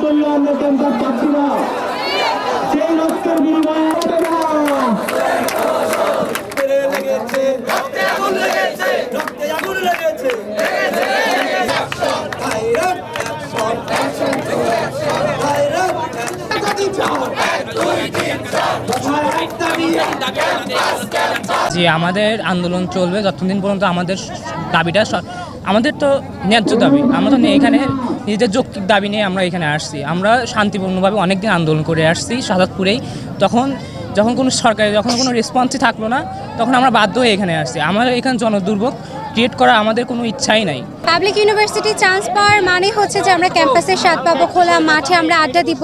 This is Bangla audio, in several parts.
যে পাচ্ছি না সেই রক্তের বিনিময়ে জি, আমাদের আন্দোলন চলবে, যতদিন পর্যন্ত আমাদের দাবিটা আমাদের তো ন্যায্য দাবি। আমরা তো এখানে নিজেদের যৌক্তিক দাবি নিয়ে আমরা এখানে আসছি। আমরা শান্তিপূর্ণভাবে অনেকদিন আন্দোলন করে আসছি সাদাতপুরেই। তখন যখন কোনো সরকারি যখন কোনো রেসপন্সই থাকল না, তখন আমরা বাধ্য হয়ে এখানে আসছি। আমাদের এখানে জনদুর্ভোগ ক্রিয়েট করা আমাদের কোনো ইচ্ছাই নাই। পাবলিক ইউনিভার্সিটি চান্স পাওয়ার মানে হচ্ছে যে আমরা ক্যাম্পাসের স্বাদ পাবো খোলা, মাঠে আমরা আড্ডা দিব,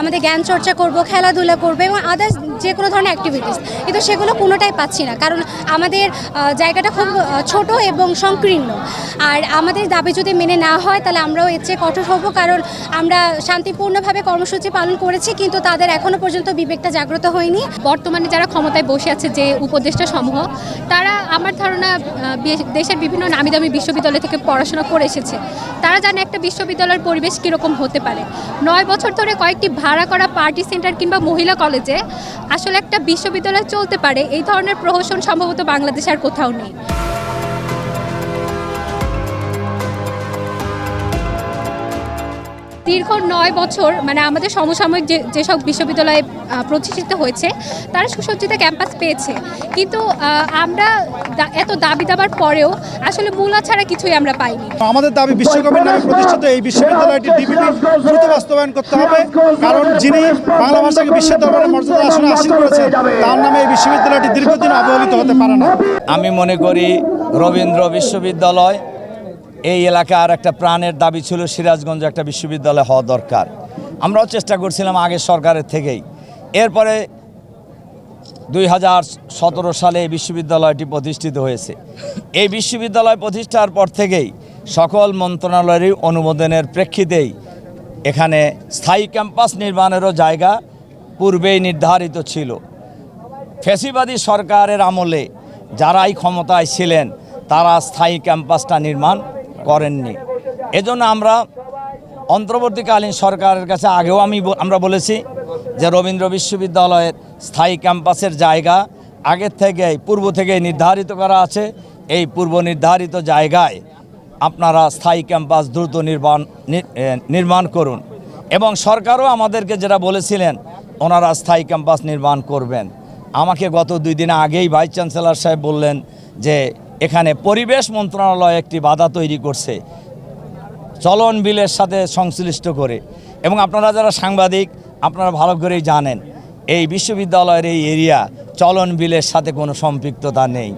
আমাদের জ্ঞান চর্চা করব, খেলাধুলা করব এবং আদার্স যে কোনো ধরনের অ্যাক্টিভিটিস কিন্তু সেগুলো কোনোটাই পাচ্ছি না। কারণ আমাদের জায়গাটা খুব ছোট এবং সংকীর্ণ। আর আমাদের দাবি যদি মেনে না হয়, তাহলে আমরাও এর চেয়ে কঠোর হব। কারণ আমরা শান্তিপূর্ণভাবে কর্মসূচি পালন করেছি, কিন্তু তাদের এখনও পর্যন্ত বিবেকটা জাগ্রত হয়নি। বর্তমানে যারা ক্ষমতায় বসে আছে, যে উপদেষ্টা সমূহ, তারা আমার ধারণা দেশের বিভিন্ন নামি দামি বিশ্ববিদ্যালয় থেকে পড়াশোনা করে এসেছে। তারা জানে একটা বিশ্ববিদ্যালয়ের পরিবেশ কীরকম হতে পারে। নয় বছর ধরে কয়েকটি ভাড়া করা পার্টি সেন্টার কিংবা মহিলা কলেজে আসলে একটা বিশ্ববিদ্যালয় চলতে পারে এই ধরনের প্রহসন সম্ভবত বাংলাদেশ আর কোথাও নেই। দীর্ঘ নয় বছর মানে আমাদের সমসাময়িক যে যেসব বিশ্ববিদ্যালয়ে আহ, প্রতিষ্ঠিত হয়েছে তারা সুসজ্জিত ক্যাম্পাস পেয়েছে। কিন্তু আহ, আমরা এত দাবি দাবার পরেও আসলে মূলা ছাড়া কিছুই আমরা পাইনি। আমাদের দাবি বিশ্বকবির নামে প্রতিষ্ঠিত এই বিশ্ববিদ্যালয়টি ডিপিটি দ্রুত বাস্তবায়ন করতে হবে কারণ যিনি বাংলা ভাষাকে বিশ্ব দরবারে মর্যাদা আসনে আসীন করেছেন তার নামে এই বিশ্ববিদ্যালয়টি দীর্ঘদিন অবহেলিত হতে পারে না। আমি মনে করি রবীন্দ্র বিশ্ববিদ্যালয় এই এলাকার একটা প্রাণের দাবি ছিল সিরাজগঞ্জ একটা বিশ্ববিদ্যালয় হওয়া দরকার। আমরাও চেষ্টা করছিলাম আগের সরকারের থেকেই। এরপরে দুই হাজার সতেরো সালে এই বিশ্ববিদ্যালয়টি প্রতিষ্ঠিত হয়েছে। এই বিশ্ববিদ্যালয় প্রতিষ্ঠার পর থেকেই সকল মন্ত্রণালয়েরই অনুমোদনের প্রেক্ষিতেই এখানে স্থায়ী ক্যাম্পাস নির্মাণেরও জায়গা পূর্বেই নির্ধারিত ছিল। ফ্যাসিবাদী সরকারের আমলে যারাই ক্ষমতায় ছিলেন, তারা স্থায়ী ক্যাম্পাসটা নির্মাণ করেননি। এজন্য আমরা অন্তর্বর্তীকালীন সরকারের কাছে আগেও আমি আমরা বলেছি যে রবীন্দ্র বিশ্ববিদ্যালয়ের স্থায়ী ক্যাম্পাসের জায়গা আগের থেকেই, পূর্ব থেকেই নির্ধারিত করা আছে। এই পূর্ব নির্ধারিত জায়গায় আপনারা স্থায়ী ক্যাম্পাস দ্রুত নির্মাণ নির্মাণ করুন। এবং সরকারও আমাদেরকে যেটা বলেছিলেন, ওনারা স্থায়ী ক্যাম্পাস নির্মাণ করবেন। আমাকে গত দুই দিন আগেই ভাইস চ্যান্সেলর সাহেব বললেন যে এখানে পরিবেশ মন্ত্রণালয় একটি বাধা তৈরি করছে। চলন বিলের সাথে সংশ্লিষ্ট করে। এবং আপনারা যারা সাংবাদিক, আপনারা ভালো করেই জানেন, এই বিশ্ববিদ্যালয়ের এই এরিয়া চলন বিলের সাথে কোনো সম্পৃক্ততা নেই।